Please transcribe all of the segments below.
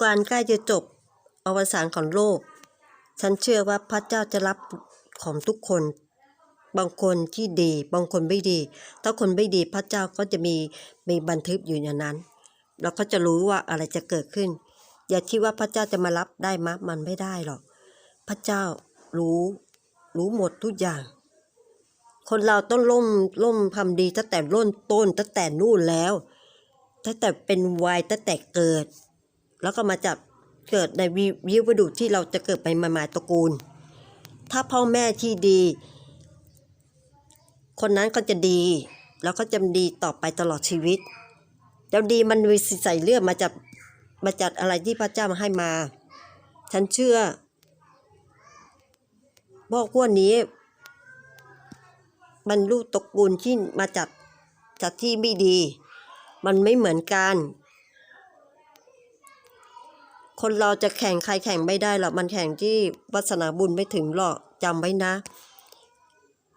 การใกล้จะจบอวสานของโลก ฉันเชื่อว่าพระเจ้าจะรับของทุกคน บางคนที่ดี บางคนไม่ดี ถ้าคนไม่ดีพระเจ้าก็จะมีมีบันทึกอยู่อย่างนั้น เราก็จะรู้ว่าอะไรจะเกิดขึ้น อย่าคิดว่าพระเจ้าจะมารับได้มะมันไม่ได้หรอก พระเจ้ารู้รู้หมดทุกอย่าง คนเราต้องล่มล่มทำดีตั้งแต่ร่นต้นตั้งแต่นู่นแล้วตั้งแต่เป็นวัยตั้งแต่เกิด แล้วก็มาจับเกิดในวิวิวดุที่เราจะเกิดไปมาหมายตระกูล ถ้าพ่อแม่ที่ดี คนนั้นก็จะดี แล้วก็จะดีต่อไปตลอดชีวิตแล้วดีมันมีใส่เลือดมาจากมาจากอะไรที่พระเจ้ามาให้มา ฉันเชื่อพวกพวนี้บรรลุตระกูลที่มาจากจากที่ไม่ดี มันไม่เหมือนกัน คนเราจะแข่งใครแข่งไม่ได้หรอกมันแข่งที่วาสนาบุญไม่ถึงหรอกจำไว้นะ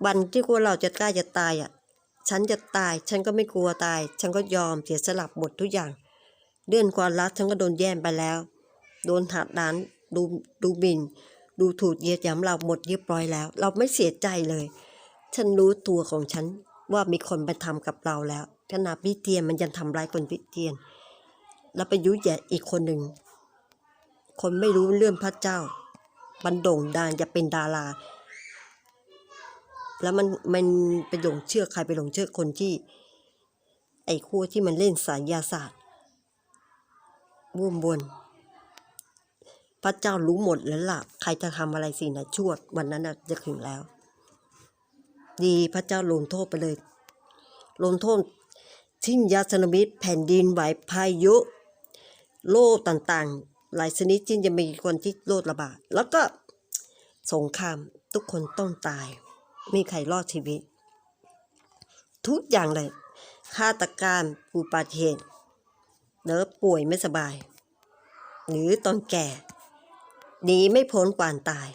วันที่พวเราจะกล้าจะตายอะฉันจะตาย ฉันก็ไม่กลัวตาย ฉันก็ยอมเสียสลับหมดทุกอย่างเรื่องความรักฉันก็โดนแย่งไปแล้ว โดนหักดันดูดูหมิน ดูถูกเยียดหยามเราหมดเรียบร้อยแล้ว เราไม่เสียใจเลย ฉันรู้ตัวของฉันว่ามีคนไปทำกับเราแล้วขนาดพิเตียนมันยังทำร้ายคนพิเตียน แล้วไปยุ่ยแย่อีกคนหนึ่ง คนไม่รู้เรื่องพระเจ้า มันโด่งดังจะเป็นดารา แล้วมันมันไปหลงเชื่อใครไปหลงเชื่อคนที่ ไอ้คู่ที่มันเล่นสายยาศาสตร์วุ่นบน พระเจ้ารู้หมดแล้วล่ะ ใครจะทำอะไรสิ่งไหนชั่ววันนั้นนะจะถึงแล้ว ดีพระเจ้าลงโทษไปเลย ลงโทษทิ้งยาสนมิตรแผ่นดินไหวพายุโรคต่างๆ หลายชนิดที่จะมีคนที่โรคระบาด แล้วก็สงครามทุกคนต้องตาย ไม่ีใครรอดชีวิต ทุกอย่างเลยฆาตการอุบัติเหตุเนื้อป่วยไม่สบาย หรือตอนแก่หนีไม่พ้นความตาย